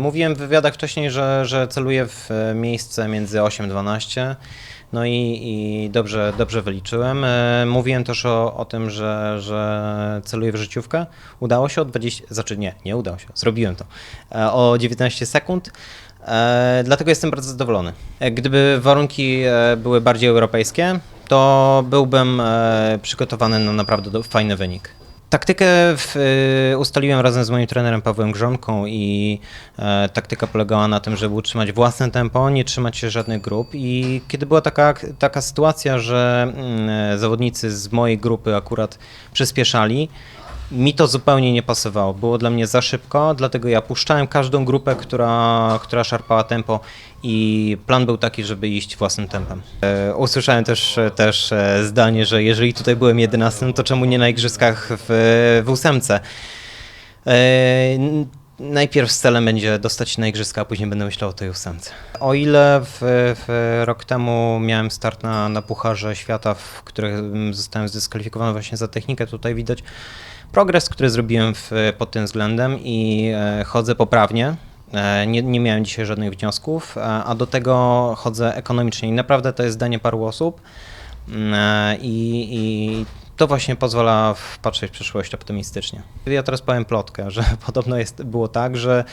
Mówiłem w wywiadach wcześniej, że, że celuję w e, miejsce między 8-12. No i, i dobrze, dobrze wyliczyłem. E, Mówiłem też o, o tym, że, że celuję w życiówkę. Udało się o 20, znaczy nie, nie udało się, zrobiłem to. E, O 19 sekund. Dlatego jestem bardzo zadowolony. Gdyby warunki były bardziej europejskie, to byłbym przygotowany na naprawdę fajny wynik. Taktykę w, y, ustaliłem razem z moim trenerem Pawłem Grzonką i e, taktyka polegała na tym, żeby utrzymać własne tempo, nie trzymać się żadnych grup. I kiedy była taka, taka sytuacja, że mm, zawodnicy z mojej grupy akurat przyspieszali, mi to zupełnie nie pasowało. Było dla mnie za szybko, dlatego ja puszczałem każdą grupę, która, która szarpała tempo i plan był taki, żeby iść własnym tempem. E, usłyszałem też, też e, zdanie, że jeżeli tutaj byłem 11, to czemu nie na igrzyskach w, ósemce? E, Najpierw celem będzie dostać się na igrzyska, a później będę myślał o tej ósemce. O ile w, w rok temu miałem start na, na Pucharze Świata, w którym zostałem zdyskwalifikowany właśnie za technikę, tutaj widać progres, który zrobiłem w, pod tym względem i e, chodzę poprawnie. E, Nie, nie miałem dzisiaj żadnych wniosków, a, a do tego chodzę ekonomicznie i naprawdę to jest zdanie paru osób Mm, e, i, i to właśnie pozwala patrzeć w przyszłość optymistycznie. Ja teraz powiem plotkę, że podobno jest, było tak, że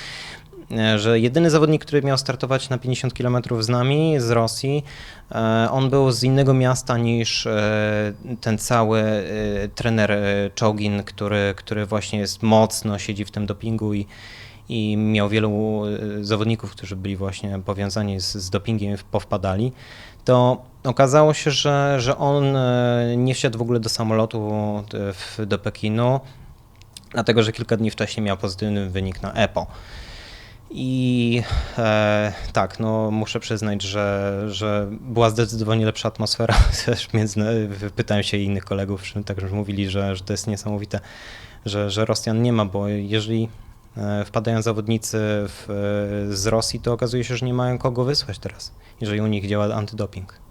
e, że jedyny zawodnik, który miał startować na 50 km z nami, z Rosji, e, on był z innego miasta niż e, ten cały trener Czogin, który, który właśnie jest mocno, siedzi w tym dopingu i, i miał wielu zawodników, którzy byli właśnie powiązani z, z dopingiem powpadali, to okazało się, że, że on e, nie wsiadł w ogóle do samolotu e, w, do Pekinu, dlatego że kilka dni wcześniej miał pozytywny wynik na EPO. I e, tak, no muszę przyznać, że, że była zdecydowanie lepsza atmosfera. Też między, pytałem się innych kolegów, także mówili, że, że to jest niesamowite, że, że Rosjan nie ma, bo jeżeli e, wpadają zawodnicy w, z Rosji, to okazuje się, że nie mają kogo wysłać teraz, jeżeli u nich działa antydoping.